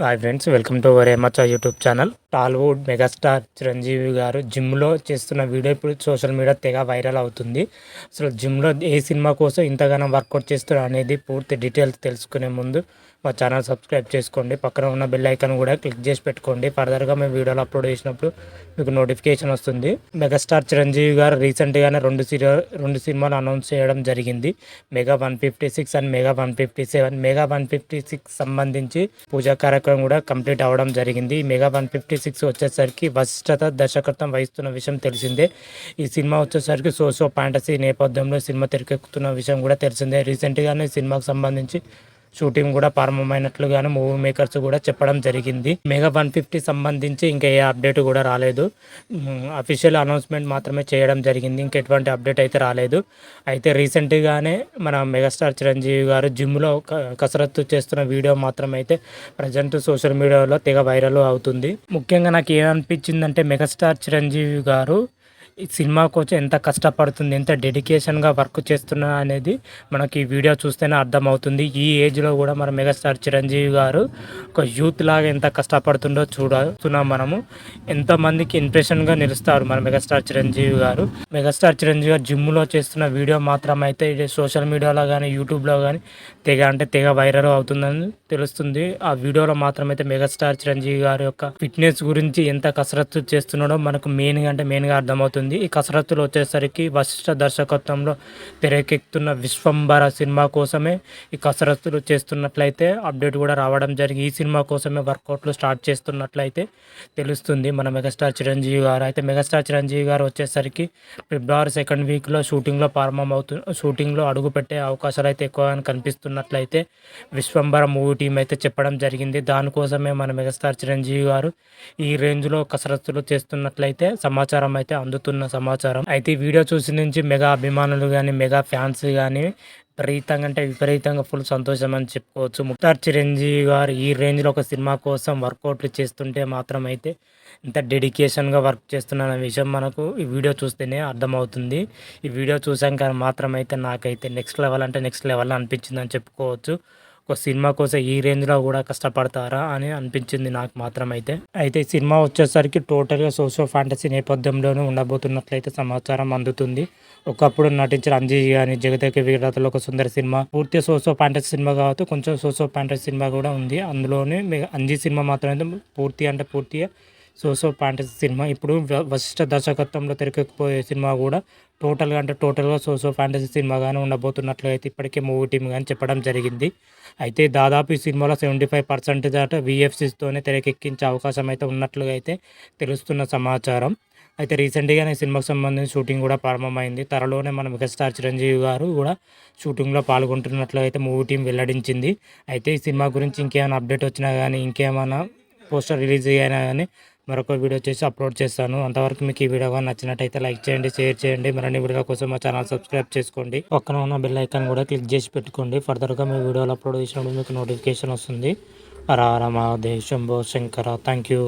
Hi friends welcome to our ఏమచ్చా YouTube channel Tollywood megastar Chiranjeevi గారు జిమ్లో చేస్తున్న video ఇప్పుడు సోషల్ మీడియా తెగ వైరల్ అవుతుంది. అసలు జిమ్లో ఏ సినిమా కోసం ఇంతగానో వర్కౌట్ చేస్తారు అనేది పూర్తి డీటెయిల్స్ తెలుసుకునే ముందు మా ఛానల్ సబ్స్క్రైబ్ చేసుకోండి. పక్కన ఉన్న బెల్ ఐకాన్ కూడా క్లిక్ చేసి పెట్టుకోండి. ఫర్దర్గా మేము వీడియోలు అప్లోడ్ చేసినప్పుడు మీకు నోటిఫికేషన్ వస్తుంది. మెగాస్టార్ చిరంజీవి గారు రీసెంట్గానే రెండు సీరియల్ రెండు సినిమాలు అనౌన్స్ చేయడం జరిగింది. Mega one fifty six and mega one fifty seven. Mega one fifty six సంబంధించి పూజా కార్యక్రమం కూడా కంప్లీట్ అవ్వడం జరిగింది. మెగా వన్ ఫిఫ్టీ సిక్స్ వచ్చేసరికి వశిష్టత దర్శకత్వం వహిస్తున్న విషయం తెలిసిందే. ఈ సినిమా వచ్చేసరికి సోషో ఫ్యాంటసీ నేపథ్యంలో సినిమా తెరకెక్కుతున్న విషయం కూడా తెలిసిందే. రీసెంట్గానే సినిమాకు సంబంధించి షూటింగ్ కూడా ప్రారంభమైనట్లుగానే మూవీ మేకర్స్ కూడా చెప్పడం జరిగింది. మెగా వన్ ఫిఫ్టీ సంబంధించి ఇంకా ఏ అప్డేట్ కూడా రాలేదు. అఫీషియల్ అనౌన్స్మెంట్ మాత్రమే చేయడం జరిగింది. ఇంకెటువంటి అప్డేట్ అయితే రాలేదు. అయితే రీసెంట్గానే మన మెగాస్టార్ చిరంజీవి గారు జిమ్లో కసరత్తు చేస్తున్న వీడియో మాత్రం అయితే ప్రజెంట్ సోషల్ మీడియాలో తెగ వైరల్ అవుతుంది. ముఖ్యంగా నాకు ఏమనిపించిందంటే మెగాస్టార్ చిరంజీవి గారు ఈ సినిమా కోసం ఎంత కష్టపడుతుంది ఎంత డెడికేషన్గా వర్క్ చేస్తున్నా అనేది మనకి ఈ వీడియో చూస్తేనే అర్థమవుతుంది. ఈ ఏజ్లో కూడా మన మెగాస్టార్ చిరంజీవి గారు ఒక యూత్ లాగా ఎంత కష్టపడుతుండో చూడుతున్నాం మనము. ఎంతమందికి ఇంప్రెషన్గా నిలుస్తారు మన మెగాస్టార్ చిరంజీవి గారు. మెగాస్టార్ చిరంజీవి గారు జిమ్లో చేస్తున్న వీడియో మాత్రం అయితే సోషల్ మీడియాలో కానీ యూట్యూబ్లో కానీ తెగ అంటే తెగ వైరల్ అవుతుందని తెలుస్తుంది. ఆ వీడియోలో మాత్రమైతే మెగాస్టార్ చిరంజీవి గారి యొక్క ఫిట్నెస్ గురించి ఎంత కసరత్తు చేస్తున్నాడో మనకు మెయిన్గా అంటే మెయిన్గా అర్థమవుతుంది. ఈ కసరత్తులు వచ్చేసరికి వశిష్ఠ దర్శకత్వంలో తెరకెక్కుతున్న విశ్వంబర సినిమా కోసమే ఈ కసరత్తులు చేస్తున్నట్లయితే అప్డేట్ కూడా రావడం జరిగి ఈ సినిమా కోసమే వర్కౌట్లు స్టార్ట్ చేస్తున్నట్లయితే తెలుస్తుంది మన మెగాస్టార్ చిరంజీవి గారు. అయితే మెగాస్టార్ చిరంజీవి గారు వచ్చేసరికి ఫిబ్రవరి సెకండ్ వీక్లో షూటింగ్లో ప్రారంభం అవుతు షూటింగ్లో అడుగు పెట్టే అవకాశాలు అయితే ఎక్కువగా కనిపిస్తున్నట్లయితే విశ్వంబర మూవీ టీం అయితే చెప్పడం జరిగింది. దానికోసమే మన మెగాస్టార్ చిరంజీవి గారు ఈ రేంజ్లో కసరత్తులు చేస్తున్నట్లయితే సమాచారం అయితే అందుతున్న సమాచారం. అయితే ఈ వీడియో చూసి నుంచి మెగా అభిమానులు కానీ మెగా ఫ్యాన్స్ కానీ విపరీతంగా అంటే విపరీతంగా ఫుల్ సంతోషం అని చెప్పుకోవచ్చు. ముక్తార్ చిరంజీవి గారు ఈ రేంజ్లో ఒక సినిమా కోసం వర్కౌట్లు చేస్తుంటే మాత్రం అయితే ఇంత డెడికేషన్గా వర్క్ చేస్తున్న విషయం మనకు ఈ వీడియో చూస్తేనే అర్థమవుతుంది. ఈ వీడియో చూసాక మాత్రం అయితే నాకైతే నెక్స్ట్ లెవెల్ అంటే నెక్స్ట్ లెవెల్ అనిపించింది అని చెప్పుకోవచ్చు. ఒక సినిమా కోసం ఈ రేంజ్లో కూడా కష్టపడతారా అని అనిపించింది నాకు మాత్రం అయితే అయితే సినిమా వచ్చేసరికి టోటల్గా సోషో ఫ్యాంటసీ నేపథ్యంలోనే ఉండబోతున్నట్లయితే సమాచారం అందుతుంది. ఒకప్పుడు నటించిన అంజీ కానీ జగదేక వీరతలో ఒక సుందర సినిమా పూర్తి సోషో ఫ్యాంటసీ సినిమా కాబట్టి కొంచెం సోషో ఫ్యాంటసీ సినిమా కూడా ఉంది. అందులోనే అంజీ సినిమా మాత్రమే పూర్తి అంటే పూర్తిగా సోసో ఫ్యాంటసీ సినిమా. ఇప్పుడు వశిష్ట దర్శకత్వంలో తెరకెక్కిపోయే సినిమా కూడా టోటల్గా అంటే టోటల్గా సోసో ఫ్యాంటసీ సినిమాగానే ఉండబోతున్నట్లయితే ఇప్పటికే మూవీ టీమ్ కానీ చెప్పడం జరిగింది. అయితే దాదాపు ఈ సినిమాలో సెవెంటీ ఫైవ్ పర్సెంట్ దాట విఎఫ్సిస్తోనే తెరకెక్కించే అవకాశం అయితే ఉన్నట్లుగా అయితే తెలుస్తున్న సమాచారం. అయితే రీసెంట్గానే సినిమాకు సంబంధించి షూటింగ్ కూడా ప్రారంభమైంది. త్వరలోనే మన మెగాస్టార్ చిరంజీవి గారు కూడా షూటింగ్లో పాల్గొంటున్నట్లు అయితే మూవీ టీం వెల్లడించింది. అయితే ఈ సినిమా గురించి ఇంకేమైనా అప్డేట్ వచ్చినా కానీ ఇంకేమైనా పోస్టర్ రిలీజ్ అయినా కానీ మరొక వీడియో చేసి అప్లోడ్ చేస్తాను. అంతవరకు మీకు ఈ వీడియో నచ్చినట్టయితే లైక్ చేయండి షేర్ చేయండి. మరిన్ని వీడియోల కోసం మా ఛానల్ సబ్స్క్రైబ్ చేసుకోండి. పక్కన ఉన్న బెల్ ఐకాన్ కూడా క్లిక్ చేసి పెట్టుకోండి. ఫర్దర్గా మీ వీడియోలు అప్లోడ్ చేసినప్పుడు మీకు నోటిఫికేషన్ వస్తుంది. రారమా హర శంకర. Thank you